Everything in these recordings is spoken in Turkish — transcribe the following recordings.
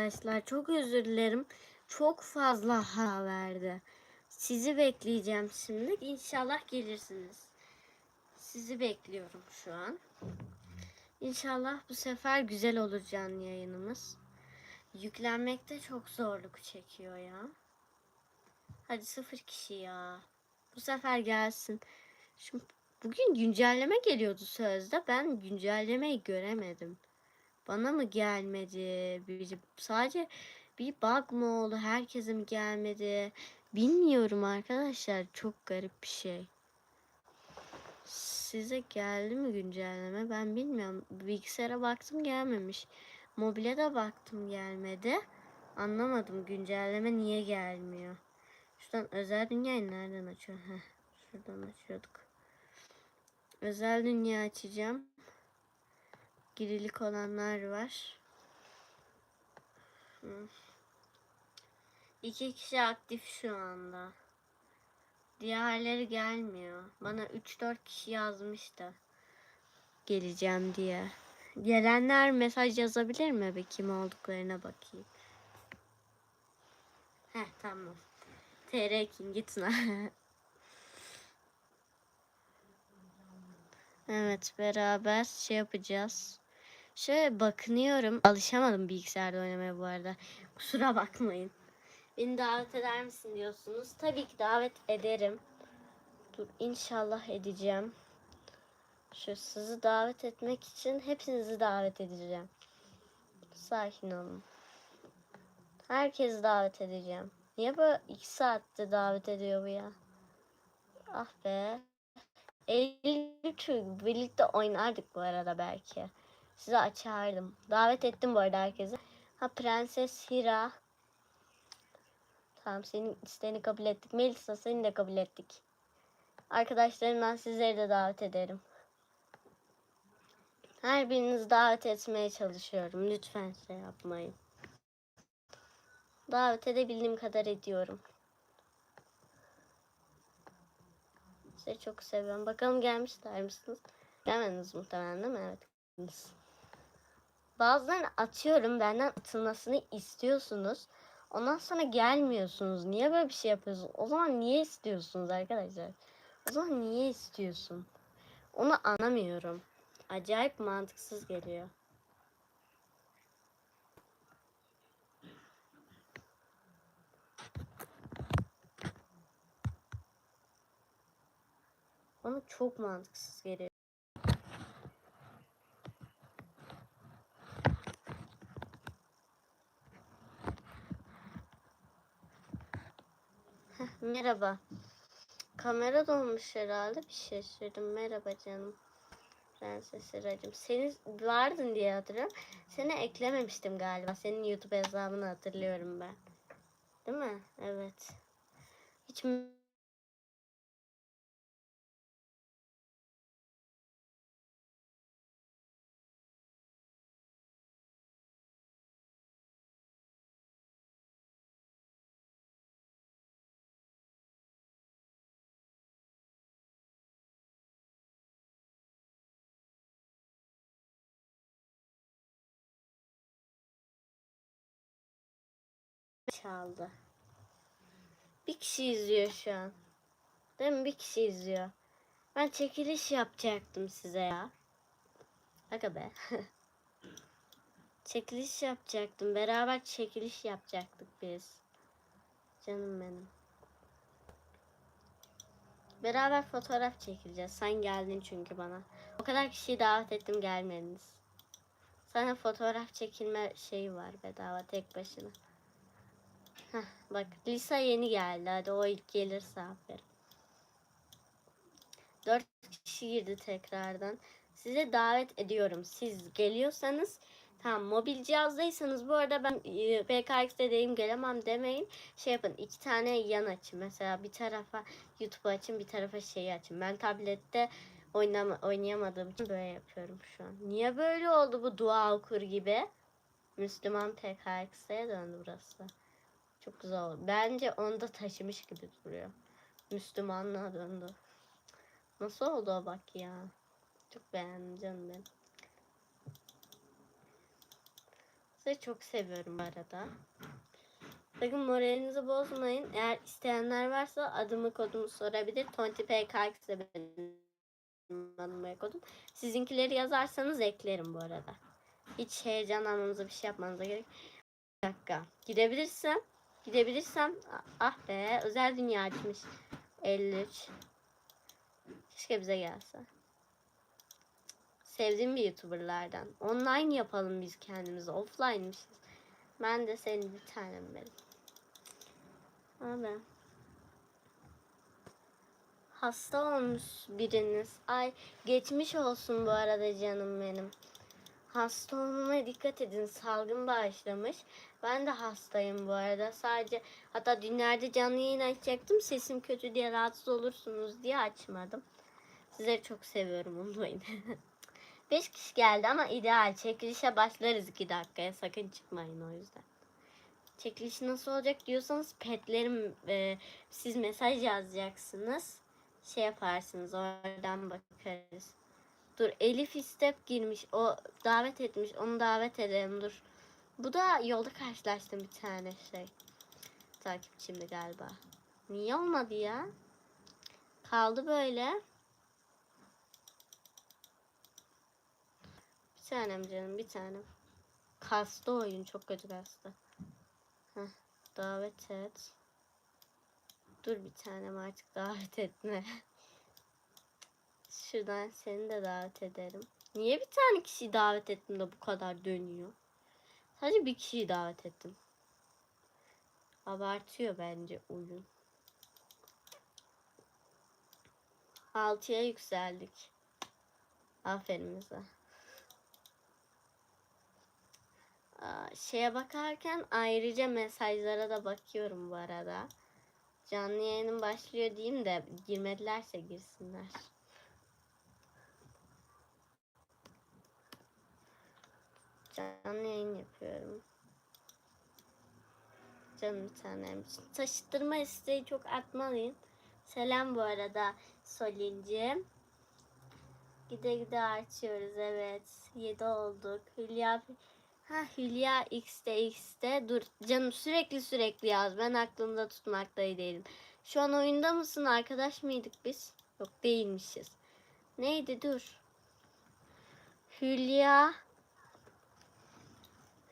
arkadaşlar. Çok özür dilerim. Çok fazla ha verdi. Sizi bekleyeceğim şimdi. İnşallah gelirsiniz. Sizi bekliyorum şu an. İnşallah bu sefer güzel olur canlı yayınımız. Yüklenmekte çok zorluk çekiyor ya. Hadi sıfır kişi ya. Bu sefer gelsin. Şimdi bugün güncelleme geliyordu sözde. Ben güncellemeyi göremedim. Bana mı gelmedi? Bir, sadece bir bug mı oldu? Herkese mi gelmedi? Bilmiyorum arkadaşlar. Çok garip bir şey. Size geldi mi güncelleme? Ben bilmiyorum. Bilgisayara baktım gelmemiş. Mobile de baktım gelmedi. Anlamadım güncelleme niye gelmiyor. Şuradan özel dünyayı nereden açıyor? Heh, şuradan açıyorduk. Özel dünya açacağım. Girilik olanlar var. İki kişi aktif şu anda. Diğerleri gelmiyor. Bana 3-4 kişi yazmıştı. Geleceğim diye. Gelenler mesaj yazabilir mi? Bir kim olduklarına bakayım. Heh tamam. TR King gitsin. evet beraber şey yapacağız. Şöyle bakınıyorum. Alışamadım bilgisayarda oynamaya bu arada. Kusura bakmayın. Beni davet eder misin diyorsunuz. Tabii ki davet ederim. Dur inşallah edeceğim. Şu sizi davet etmek için hepinizi davet edeceğim. Sakin olun. Herkesi davet edeceğim. Niye böyle iki saatte davet ediyor bu ya? Ah be. Eylül birlikte oynardık bu arada belki. Size açardım. Davet ettim bu arada herkese. Ha Prenses Hira. Tamam senin isteğini kabul ettik. Melisa seni de kabul ettik. Arkadaşlarımdan sizleri de davet ederim. Her birinizi davet etmeye çalışıyorum. Lütfen şey yapmayın. Davet edebildiğim kadar ediyorum. Sizi çok seviyorum. Bakalım gelmişler misiniz? Gelmediniz muhtemelen değil mi? Evet. geldiniz. Bazılarını atıyorum. Benden atılmasını istiyorsunuz. Ondan sonra gelmiyorsunuz. Niye böyle bir şey yapıyorsunuz? O zaman niye istiyorsunuz arkadaşlar? O zaman niye istiyorsun? Onu anlamıyorum. Acayip mantıksız geliyor. Bana çok mantıksız geliyor. Heh, merhaba. Kamera donmuş herhalde. Bir şey söyledim. Merhaba canım. Prenses Hiracığım. Seni vardın diye hatırlıyorum. Seni eklememiştim galiba. Senin YouTube hesabını hatırlıyorum ben. Değil mi? Evet. Hiç çaldı. Bir kişi izliyor şu an. Değil mi? Bir kişi izliyor. Ben çekiliş yapacaktım size ya. Aga be. çekiliş yapacaktım. Beraber çekiliş yapacaktık biz. Canım benim. Beraber fotoğraf çekileceğiz. Sen geldin çünkü bana. O kadar kişiyi davet ettim gelmediniz. Sana fotoğraf çekilme şeyi var bedava tek başına. Heh, bak Lisa yeni geldi. Hadi o ilk gelirse aferin. Dört kişi girdi tekrardan. Size davet ediyorum. Siz geliyorsanız tamam mobil cihazdaysanız bu arada ben e, PKX'deyim gelemem demeyin. Şey yapın iki tane yan açın. Mesela bir tarafa YouTube açın bir tarafa şey açın. Ben tablette oynama, oynayamadığım için böyle yapıyorum şu an. Niye böyle oldu bu dua okur gibi? Müslüman PKX'e döndü burası. Çok güzel oldu. Bence onu da taşımış gibi duruyor. Müslümanlığa döndü. Nasıl oldu o bak ya. Çok beğendim canım benim. Sizi çok seviyorum bu arada. Sakın moralinizi bozmayın. Eğer isteyenler varsa adımı kodumu sorabilir. TontiPKX de benim adım ve kodum. Sizinkileri yazarsanız eklerim bu arada. Hiç heyecanlanmanıza bir şey yapmanıza gerek. Bir dakika. Gidebilirsem gidebilirsem ah be özel dünya açmış. 53. Keşke bize gelse. Sevdiğim bir YouTuber'lardan. Online yapalım biz kendimizi. Offline'mışız. Ben de senin bir tanem benim. Abi. Hasta olmuş biriniz. Ay geçmiş olsun bu arada canım benim. Hasta olmamaya dikkat edin. Salgın başlamış. Ben de hastayım bu arada. Sadece hatta dünlerde canlı yayın açacaktım. Sesim kötü diye rahatsız olursunuz diye açmadım. Sizleri çok seviyorum unutmayın. 5 kişi geldi ama ideal. Çekilişe başlarız 2 dakikaya. Sakın çıkmayın o yüzden. Çekiliş nasıl olacak diyorsanız petlerim e, siz mesaj yazacaksınız. Şey yaparsınız oradan bakarız. Dur Elif istep girmiş. O davet etmiş. Onu davet edelim dur. Bu da yolda karşılaştım bir tane şey. Takipçimdi galiba. Niye olmadı ya? Kaldı böyle. Bir tanem canım bir tanem. Kastı oyun çok kötü kastı. Heh, davet et. Dur bir tanem artık davet etme. Şuradan seni de davet ederim. Niye bir tane kişiyi davet ettim de bu kadar dönüyor? Sadece bir kişiyi davet ettim. Abartıyor bence oyun. 6'ya yükseldik. Aferin bize. Şeye bakarken ayrıca mesajlara da bakıyorum bu arada. Canlı yayının başlıyor diyeyim de girmedilerse girsinler. Canlı yayın yapıyorum. Canım bir tanem. Taşıttırma isteği çok atmalıyım. Selam bu arada Solin'cim. Gide gide artıyoruz evet. 7 olduk. Hülya Ha Hülya X'te X'te. Dur canım sürekli sürekli yaz. Ben aklımda tutmakta değilim. Şu an oyunda mısın? Arkadaş mıydık biz? Yok değilmişiz. Neydi dur. Hülya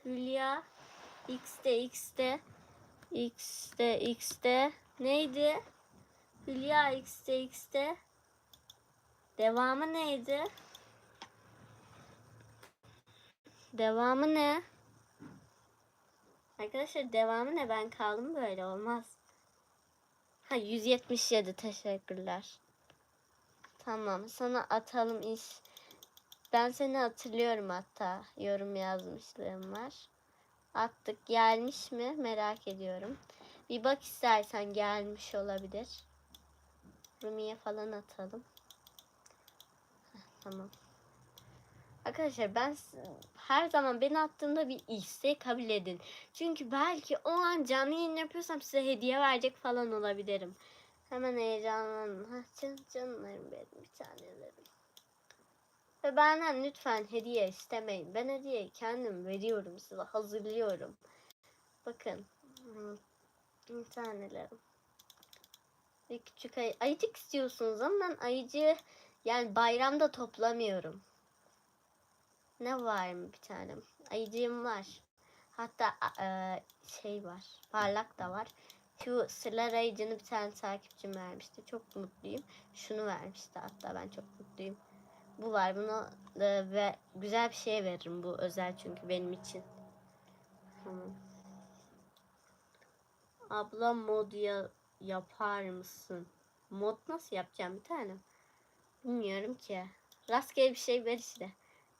Hülya X'te X'te X'te X'te neydi? Hülya X'te X'te devamı neydi? Devamı ne? Arkadaşlar devamı ne? Ben kaldım böyle olmaz. Ha 177 teşekkürler. Tamam sana atalım iş. Ben seni hatırlıyorum hatta. Yorum yazmışlığım var. Attık gelmiş mi merak ediyorum. Bir bak istersen gelmiş olabilir. Rumiye falan atalım. Tamam. Arkadaşlar ben her zaman beni attığımda bir isteği kabul edin. Çünkü belki o an canlı yayın yapıyorsam size hediye verecek falan olabilirim. Hemen heyecanlandım. Hah can, canlarım benim bir tanelerim. Ve benden lütfen hediye istemeyin. Ben hediyeyi kendim veriyorum size hazırlıyorum. Bakın. hmm, Bir tanelerim. Bir küçük ay ayıcık istiyorsunuz ama ben ayıcı yani bayramda toplamıyorum. Ne var mı bir tanem? Ayıcığım var. Hatta e, şey var. Parlak da var. Şu sırlar ayıcını bir tane takipçim vermişti. Çok mutluyum. Şunu vermişti hatta ben çok mutluyum. Bu var. Bunu e, ve güzel bir şey veririm. Bu özel çünkü benim için. Tamam. Abla mod ya yapar mısın? Mod nasıl yapacağım bir tane? Bilmiyorum ki. Rastgele bir şey ver işte.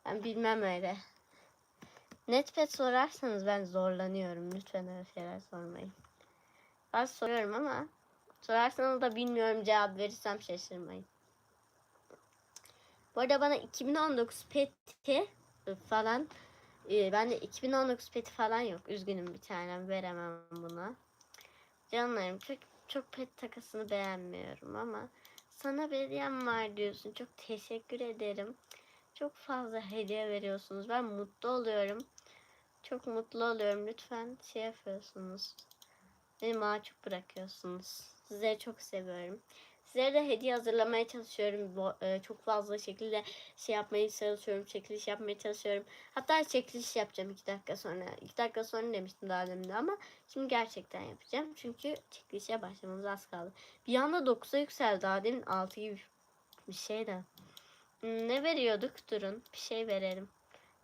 Ben bilmem öyle. Netpad sorarsanız ben zorlanıyorum. Lütfen öyle şeyler sormayın. Ben soruyorum ama sorarsanız da bilmiyorum cevap verirsem şaşırmayın. Bu arada bana 2019 peti falan e, ben de 2019 peti falan yok. Üzgünüm bir tanem veremem buna. Canlarım çok çok pet takısını beğenmiyorum ama sana hediyem var diyorsun. Çok teşekkür ederim. Çok fazla hediye veriyorsunuz. Ben mutlu oluyorum. çok mutlu oluyorum. Lütfen şey yapıyorsunuz. Beni mahcup bırakıyorsunuz. Sizleri çok seviyorum. Sizlere de hediye hazırlamaya çalışıyorum. E, çok fazla şekilde şey yapmaya çalışıyorum. Çekiliş yapmaya çalışıyorum. Hatta çekiliş yapacağım iki dakika sonra. İki dakika sonra demiştim daha demin de ama şimdi gerçekten yapacağım. Çünkü çekilişe başlamamız az kaldı. Bir anda 9'a yükseldi. Daha demin 6 gibi bir şey de. Hmm, Ne veriyorduk? Durun. Bir şey verelim.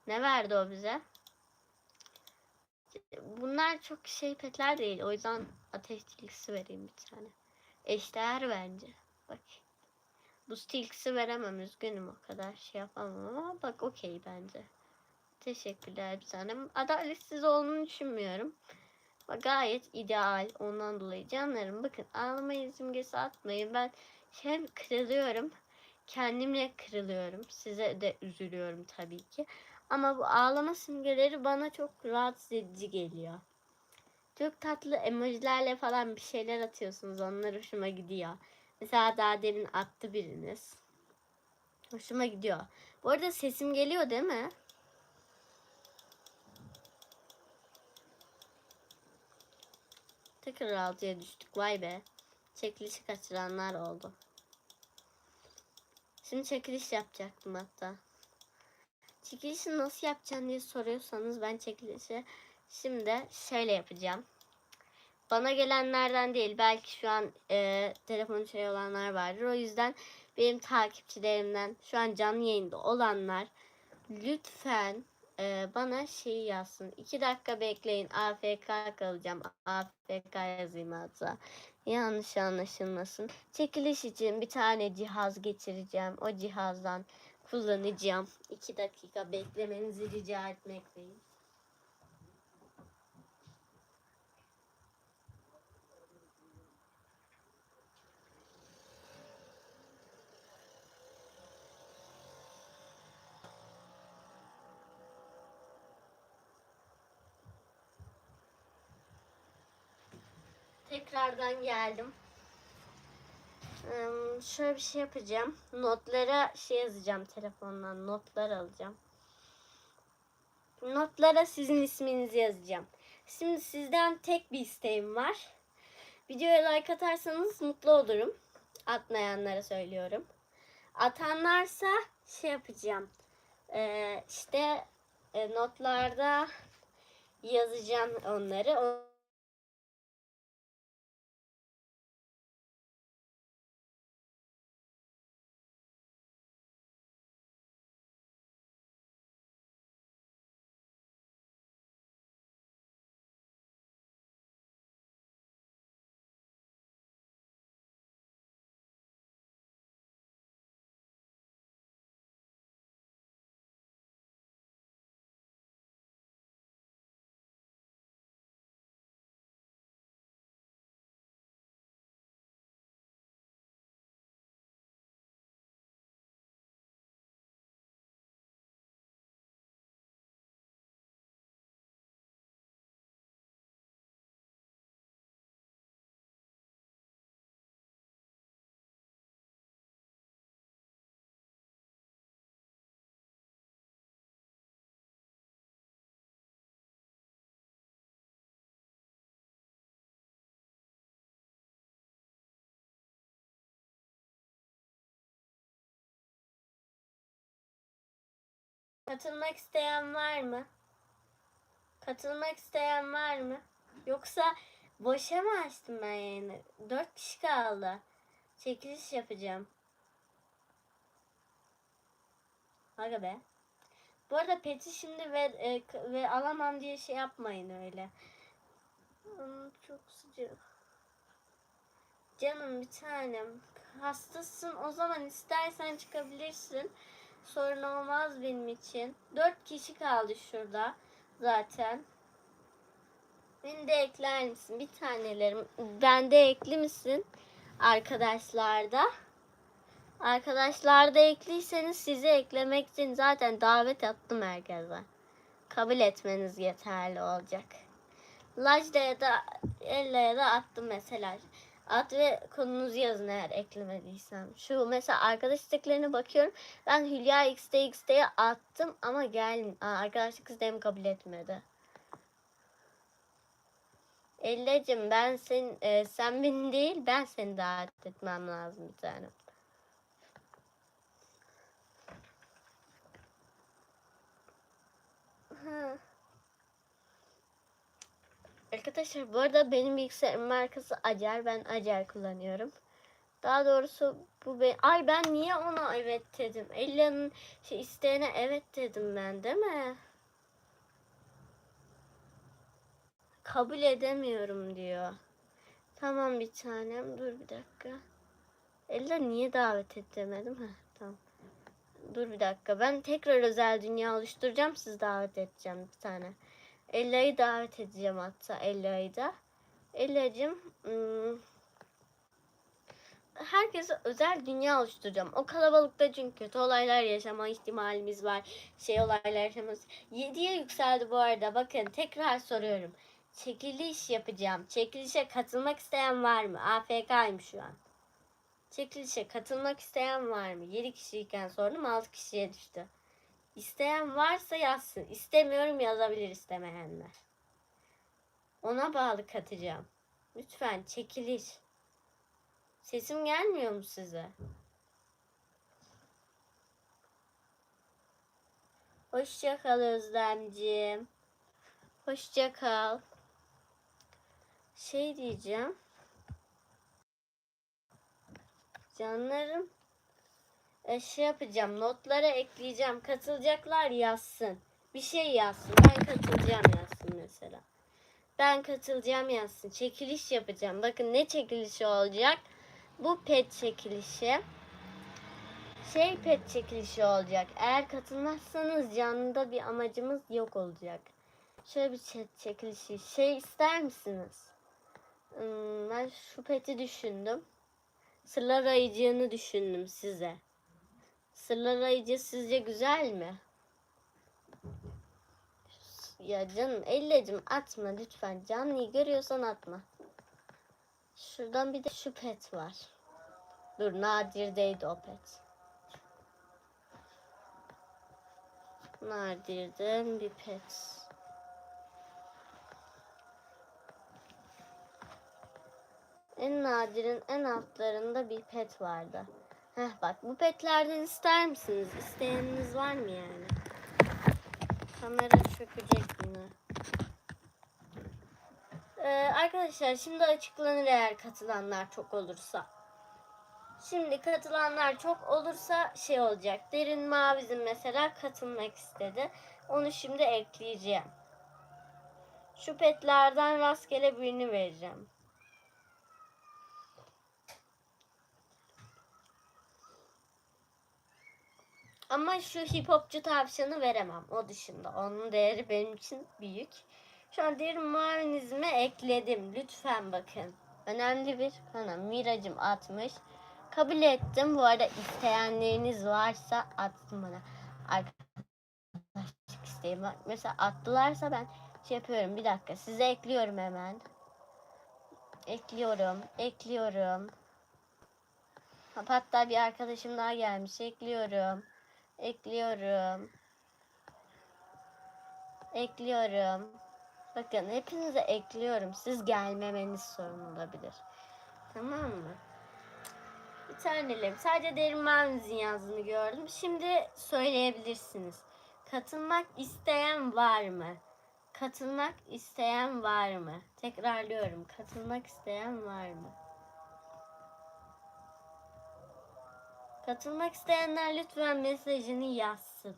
Ne verdi o bize? Bunlar çok şey petler değil. O yüzden ateş tilkisi vereyim bir tane. Eşdeğer bence. Bak. Bu tilkisi veremem. Üzgünüm o kadar şey yapamam ama bak okey bence. Teşekkürler bir tanem. Adaletsiz olduğunu düşünmüyorum. Bak gayet ideal. Ondan dolayı canlarım bakın ağlamayı simgesi atmayın. Ben hem kırılıyorum. Kendimle kırılıyorum. Size de üzülüyorum tabii ki. Ama bu ağlama simgeleri bana çok rahatsız edici geliyor. Çok tatlı emojilerle falan bir şeyler atıyorsunuz. Onlar hoşuma gidiyor. Mesela daha demin attı biriniz. Hoşuma gidiyor. Bu arada sesim geliyor değil mi? Tekrar altıya düştük. Vay be. Çekilişi kaçıranlar oldu. Şimdi çekiliş yapacaktım hatta. Çekilişi nasıl yapacaksın diye soruyorsanız ben çekilişi şimdi şöyle yapacağım. Bana gelenlerden değil belki şu an e, telefonu şey olanlar vardır. O yüzden benim takipçilerimden şu an canlı yayında olanlar lütfen e, bana şey yazsın. İki dakika bekleyin AFK kalacağım. AFK yazayım hatta. Yanlış anlaşılmasın. Çekiliş için bir tane cihaz getireceğim. O cihazdan kullanacağım. İki dakika beklemenizi rica etmekteyim. Tekrardan geldim. Şöyle bir şey yapacağım. Notlara şey yazacağım telefondan. Notlar alacağım. Notlara sizin isminizi yazacağım. Şimdi sizden tek bir isteğim var. Videoya like atarsanız mutlu olurum. Atmayanlara söylüyorum. Atanlarsa şey yapacağım. Ee, işte e, notlarda yazacağım onları. Katılmak isteyen var mı? Katılmak isteyen var mı? Yoksa boşa mı açtım ben yayını? Dört kişi kaldı. Çekiliş yapacağım. Aga be. Bu arada peti şimdi ve, e, ve alamam diye şey yapmayın öyle. Hmm, Çok sıcak. Canım bir tanem. Hastasın o zaman istersen çıkabilirsin. Sorun olmaz benim için. Dört kişi kaldı şurada zaten. Beni de ekler misin? Bir tanelerim. Bende ekli misin? Arkadaşlarda. Arkadaşlarda ekliyseniz sizi eklemek için zaten davet attım herkese. Kabul etmeniz yeterli olacak. Lajda'ya da Ella'ya da attım mesela. Ad ve konunuzu yazın eğer eklemediysem. Şu mesela arkadaş isteklerine bakıyorum. Ben Hülya XT XT'ye attım ama gel Aa, arkadaşlık isteğimi kabul etmedi. Ellacım ben sen e, sen beni değil ben seni davet etmem lazım bir tane. Ha. Arkadaşlar bu arada benim bilgisayarım markası Acer. Ben Acer kullanıyorum. Daha doğrusu bu be Ay ben niye ona evet dedim? Ella'nın şey isteğine evet dedim ben değil mi? Kabul edemiyorum diyor. Tamam bir tanem. Dur bir dakika. Ella niye davet et demedim? Tamam. Dur bir dakika. Ben tekrar özel dünya oluşturacağım. Siz davet edeceğim bir tane. Ella'yı davet edeceğim hatta. Ella'yı da. Ella'cığım hmm, herkese özel dünya oluşturacağım. O kalabalıkta çünkü kötü olaylar yaşama ihtimalimiz var. Şey olaylar yaşamamız. 7'ye yükseldi bu arada. Bakın tekrar soruyorum. Çekiliş yapacağım. Çekilişe katılmak isteyen var mı? AFK'yım şu an. Çekilişe katılmak isteyen var mı? 7 kişiyken sordum 6 kişiye düştü. İsteyen varsa yazsın. İstemiyorum yazabilir istemeyenler. Ona bağlı katacağım. Lütfen çekiliş. Sesim gelmiyor mu size? Hoşça kal Özlemciğim. Hoşça kal. Şey diyeceğim. Canlarım. E, şey yapacağım. Notlara ekleyeceğim. Katılacaklar yazsın. Bir şey yazsın. Ben katılacağım yazsın mesela. Ben katılacağım yazsın. Çekiliş yapacağım. Bakın ne çekilişi olacak? Bu pet çekilişi. Şey pet çekilişi olacak. Eğer katılmazsanız canlıda bir amacımız yok olacak. Şöyle bir chat çekilişi. Şey ister misiniz? Hmm, ben şu peti düşündüm. Sırlar ayıcığını düşündüm size. Sırlar ayıcı sizce güzel mi? Ya canım ellecim atma lütfen. Canlıyı görüyorsan atma. Şuradan bir de şu pet var. Dur Nadir'deydi o pet. Nadir'den bir pet. En nadirin en altlarında bir pet vardı. Heh bak bu petlerden ister misiniz? İsteyeniniz var mı yani? Kamera çökecek yine. Ee, arkadaşlar şimdi açıklanır eğer katılanlar çok olursa. Şimdi katılanlar çok olursa şey olacak. Derin Maviz'in mesela katılmak istedi. Onu şimdi ekleyeceğim. Şu petlerden rastgele birini vereceğim. Ama şu hip hopçu tavşanı veremem. O dışında. Onun değeri benim için büyük. Şu an derin mavinizme ekledim. Lütfen bakın. Önemli bir kanal. Miracım atmış. Kabul ettim. Bu arada isteyenleriniz varsa atsın bana. Arkadaşlık isteğim var. Mesela attılarsa ben şey yapıyorum. Bir dakika. Size ekliyorum hemen. Ekliyorum. Ekliyorum. Hatta bir arkadaşım daha gelmiş. Ekliyorum. Ekliyorum. Ekliyorum. Bakın hepinize ekliyorum. Siz gelmemeniz sorun olabilir. Tamam mı? Bir tanelerim. Sadece derin mavinizin yazdığını gördüm. Şimdi söyleyebilirsiniz. Katılmak isteyen var mı? Katılmak isteyen var mı? Tekrarlıyorum. Katılmak isteyen var mı? Katılmak isteyenler lütfen mesajını yazsın.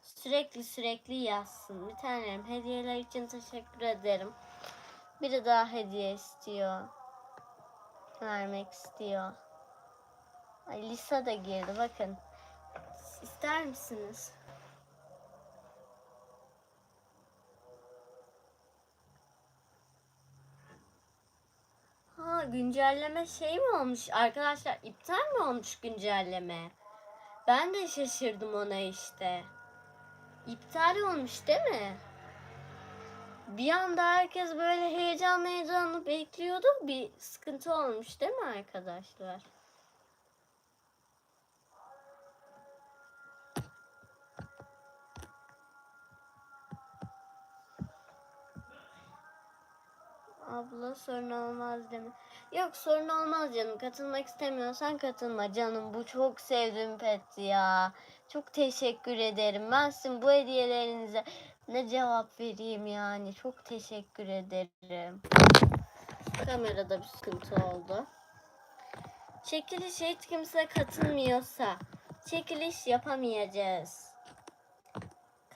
Sürekli sürekli yazsın. Bir tanem hediyeler için teşekkür ederim. Biri daha hediye istiyor. Vermek istiyor. Ay Lisa da girdi bakın. İster misiniz? Ha güncelleme şey mi olmuş arkadaşlar? iptal mi olmuş güncelleme? Ben de şaşırdım ona işte. İptal olmuş değil mi? Bir anda herkes böyle heyecanlı heyecanlı bekliyordu. Bir sıkıntı olmuş değil mi arkadaşlar? Abla sorun olmaz mi? Yok sorun olmaz canım. Katılmak istemiyorsan katılma canım. Bu çok sevdiğim pet ya. Çok teşekkür ederim. Ben sizin bu hediyelerinize ne cevap vereyim yani. Çok teşekkür ederim. Kamerada bir sıkıntı oldu. Çekiliş hiç kimse katılmıyorsa çekiliş yapamayacağız.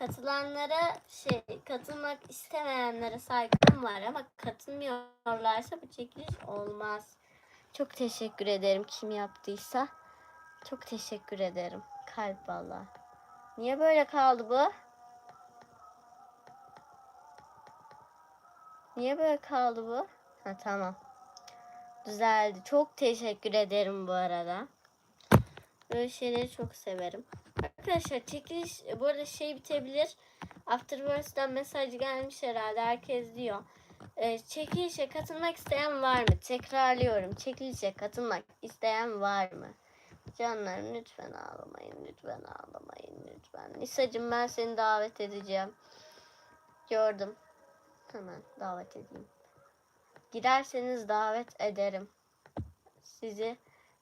Katılanlara şey katılmak istemeyenlere saygım var ama katılmıyorlarsa bu çekiliş olmaz. Çok teşekkür ederim kim yaptıysa. Çok teşekkür ederim. Kalp valla. Niye böyle kaldı bu? Niye böyle kaldı bu? Ha tamam. Düzeldi. Çok teşekkür ederim bu arada. Böyle şeyleri çok severim. Arkadaşlar çekiliş bu arada şey bitebilir. Afterverse'den mesaj gelmiş herhalde. Herkes diyor. Ee, çekilişe katılmak isteyen var mı? Tekrarlıyorum. Çekilişe katılmak isteyen var mı? Canlarım lütfen ağlamayın. Lütfen ağlamayın. Lütfen. Nisa'cığım ben seni davet edeceğim. Gördüm. Hemen davet edeyim. Girerseniz davet ederim. Sizi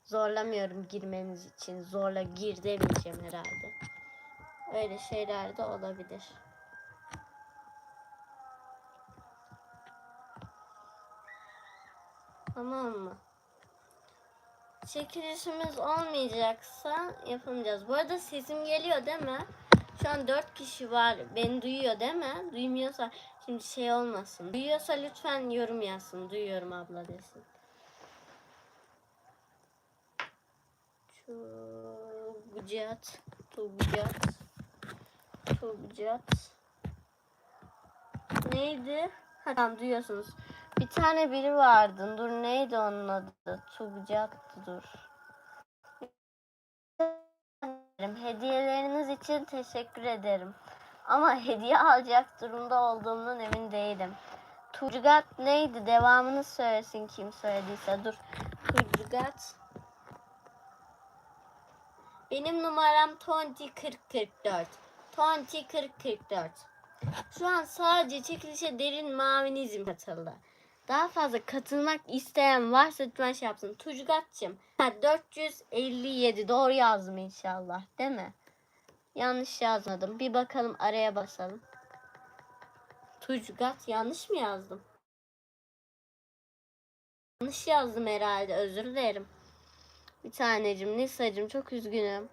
zorlamıyorum girmeniz için. Zorla gir demeyeceğim herhalde. Öyle şeyler de olabilir. Tamam mı? Çekilişimiz olmayacaksa yapamayacağız. Bu arada sesim geliyor değil mi? Şu an dört kişi var. Beni duyuyor değil mi? Duymuyorsa şimdi şey olmasın. Duyuyorsa lütfen yorum yazsın. Duyuyorum abla desin. Tuğcat. Tuğcat. Tuğcat. Neydi? Ha tamam duyuyorsunuz. Bir tane biri vardı. Dur neydi onun adı? Tuğcat'tı dur. Hediyeleriniz için teşekkür ederim. Ama hediye alacak durumda olduğumdan emin değilim. Turgat neydi? Devamını söylesin kim söylediyse. Dur. Turgat. Benim numaram Tonti 4044. Tonti 4044. Şu an sadece çekilişe derin mavinizm katıldı. Daha fazla katılmak isteyen varsa lütfen şey yapsın. Turgat'cığım. Ha, 457 doğru yazdım inşallah. Değil mi? Yanlış yazmadım. Bir bakalım araya basalım. Turgat yanlış mı yazdım? Yanlış yazdım herhalde. Özür dilerim. Bir tanecim Nisa'cığım çok üzgünüm.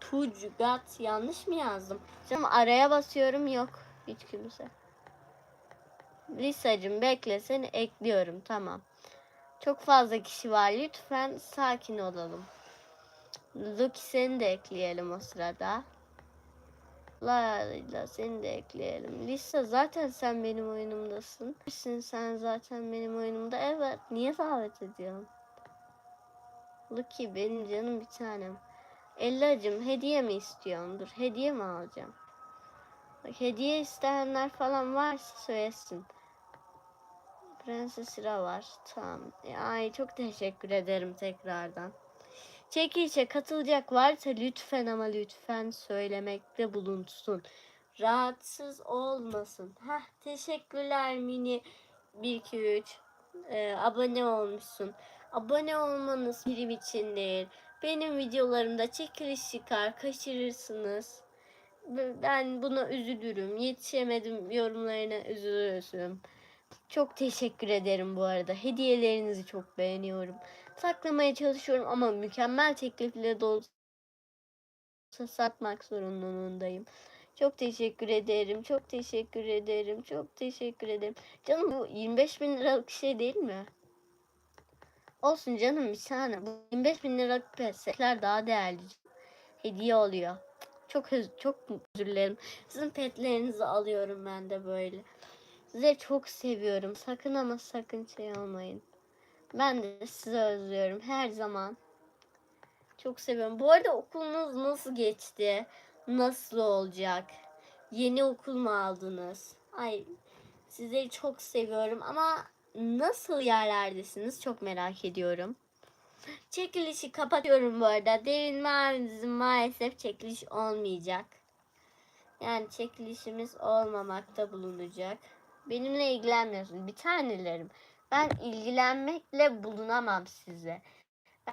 Tuğgat yanlış mı yazdım? Canım araya basıyorum yok. Hiç kimse. Lisa'cığım bekle seni ekliyorum tamam. Çok fazla kişi var lütfen sakin olalım. Lucky seni de ekleyelim o sırada. Layla seni de ekleyelim. Lisa zaten sen benim oyunumdasın. Sen zaten benim oyunumda? Evet. Niye davet ediyorsun? Lucky benim canım bir tanem. Ellacım hediye mi istiyorsun? Dur hediye mi alacağım? Bak, hediye isteyenler falan varsa söylesin. Prenses Sıra var. Tamam. E, Ay çok teşekkür ederim tekrardan. Çekilişe katılacak varsa lütfen ama lütfen söylemekte bulunsun. Rahatsız olmasın. Heh, teşekkürler mini 1 2 3. Ee, abone olmuşsun. Abone olmanız birim için değil. Benim videolarımda çekiliş çıkar, kaçırırsınız. Ben buna üzülürüm. Yetişemedim yorumlarına üzülürsün. Çok teşekkür ederim bu arada. Hediyelerinizi çok beğeniyorum. Saklamaya çalışıyorum ama mükemmel teklifle de olsa satmak zorunluluğundayım. Çok teşekkür ederim. Çok teşekkür ederim. Çok teşekkür ederim. Canım bu 25 bin liralık şey değil mi? Olsun canım bir. Bu 25 bin liralık petler daha değerli. Hediye oluyor. Çok öz çok özür dilerim. Sizin petlerinizi alıyorum ben de böyle. Sizi çok seviyorum. Sakın ama sakın şey olmayın. Ben de sizi özlüyorum her zaman. Çok seviyorum. Bu arada okulunuz nasıl geçti? Nasıl olacak? Yeni okul mu aldınız? Ay sizleri çok seviyorum ama nasıl yerlerdesiniz çok merak ediyorum. Çekilişi kapatıyorum bu arada. Derin mavinizin maalesef çekiliş olmayacak. Yani çekilişimiz olmamakta bulunacak. Benimle ilgilenmiyorsun. Bir tanelerim. Ben ilgilenmekle bulunamam size.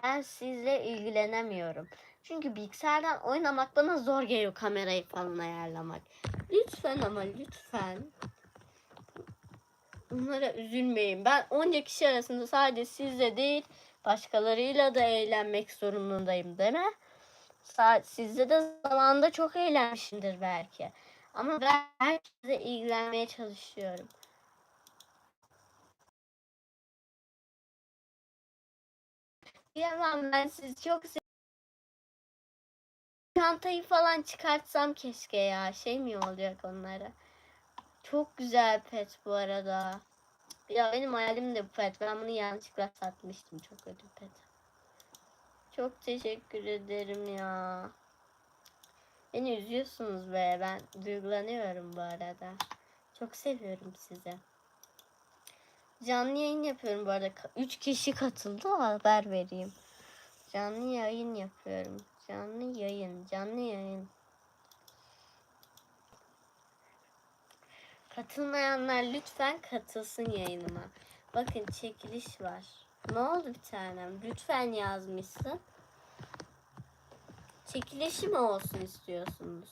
Ben sizle ilgilenemiyorum. Çünkü bilgisayardan oynamak bana zor geliyor kamerayı falan ayarlamak. Lütfen ama lütfen. Bunlara üzülmeyin. Ben onca kişi arasında sadece sizle değil başkalarıyla da eğlenmek zorundayım değil mi? Sizde de zamanında çok eğlenmişimdir belki. Ama ben herkese ilgilenmeye çalışıyorum. Bilemem ben sizi çok seviyorum. Çantayı falan çıkartsam keşke ya. Şey mi olacak onlara? Çok güzel pet bu arada. Ya benim hayalim de bu pet. Ben bunu yanlışlıkla satmıştım. Çok kötü pet. Çok teşekkür ederim ya. Beni üzüyorsunuz be. Ben duygulanıyorum bu arada. Çok seviyorum sizi. Canlı yayın yapıyorum bu arada. 3 kişi katıldı haber vereyim. Canlı yayın yapıyorum. Canlı yayın, canlı yayın. Katılmayanlar lütfen katılsın yayınıma. Bakın çekiliş var. Ne oldu bir tanem? Lütfen yazmışsın. Çekilişi mi olsun istiyorsunuz?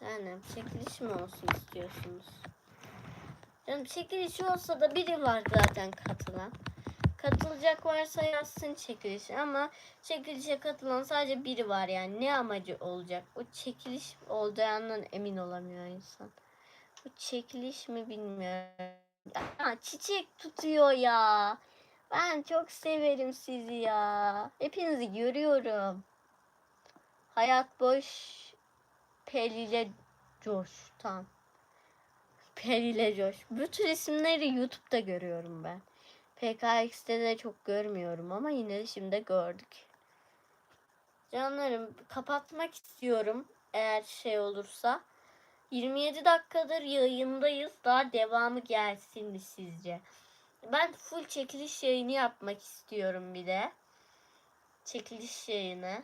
Canım çekiliş mi olsun istiyorsunuz? Canım çekilişi olsa da biri var zaten katılan. Katılacak varsa yazsın çekilişi ama çekilişe katılan sadece biri var yani ne amacı olacak? O çekiliş olacağından emin olamıyor insan. Bu çekiliş mi bilmiyorum. Aa, çiçek tutuyor ya. Ben çok severim sizi ya. Hepinizi görüyorum. Hayat boş. Peliyle coş. Tamam. Peliyle coş. Bu tür isimleri YouTube'da görüyorum ben. PKX'te de çok görmüyorum ama yine de şimdi gördük. Canlarım kapatmak istiyorum eğer şey olursa. 27 dakikadır yayındayız. Daha devamı gelsin mi sizce? Ben full çekiliş yayını yapmak istiyorum bir de. Çekiliş yayını.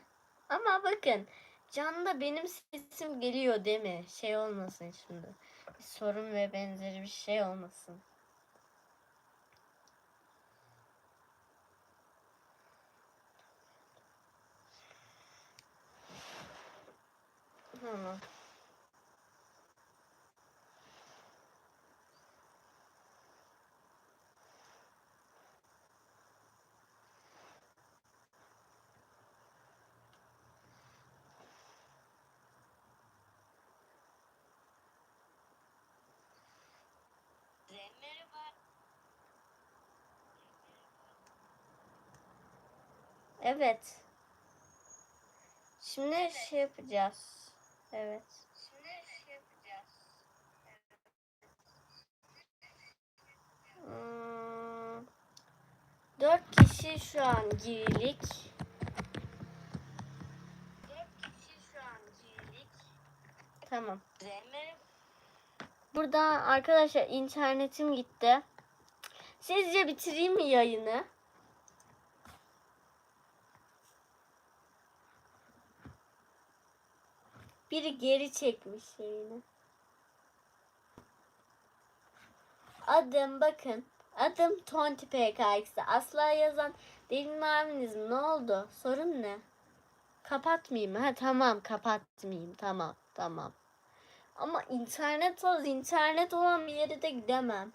Ama bakın canlı benim sesim geliyor değil mi? Şey olmasın şimdi. Bir sorun ve benzeri bir şey olmasın. Tamam. Evet. Şimdi şey yapacağız. Evet. Hmm, Dört kişi şu an girilik. Tamam. Burada arkadaşlar internetim gitti. Sizce bitireyim mi yayını? Biri geri çekmiş yayını. Adım bakın. Adım Tonti PKX'de. Asla yazan benim abiniz ne oldu? Sorun ne? Kapatmayayım. Ha tamam kapatmayayım. Tamam tamam. Ama internet az. internet olan bir yere de gidemem.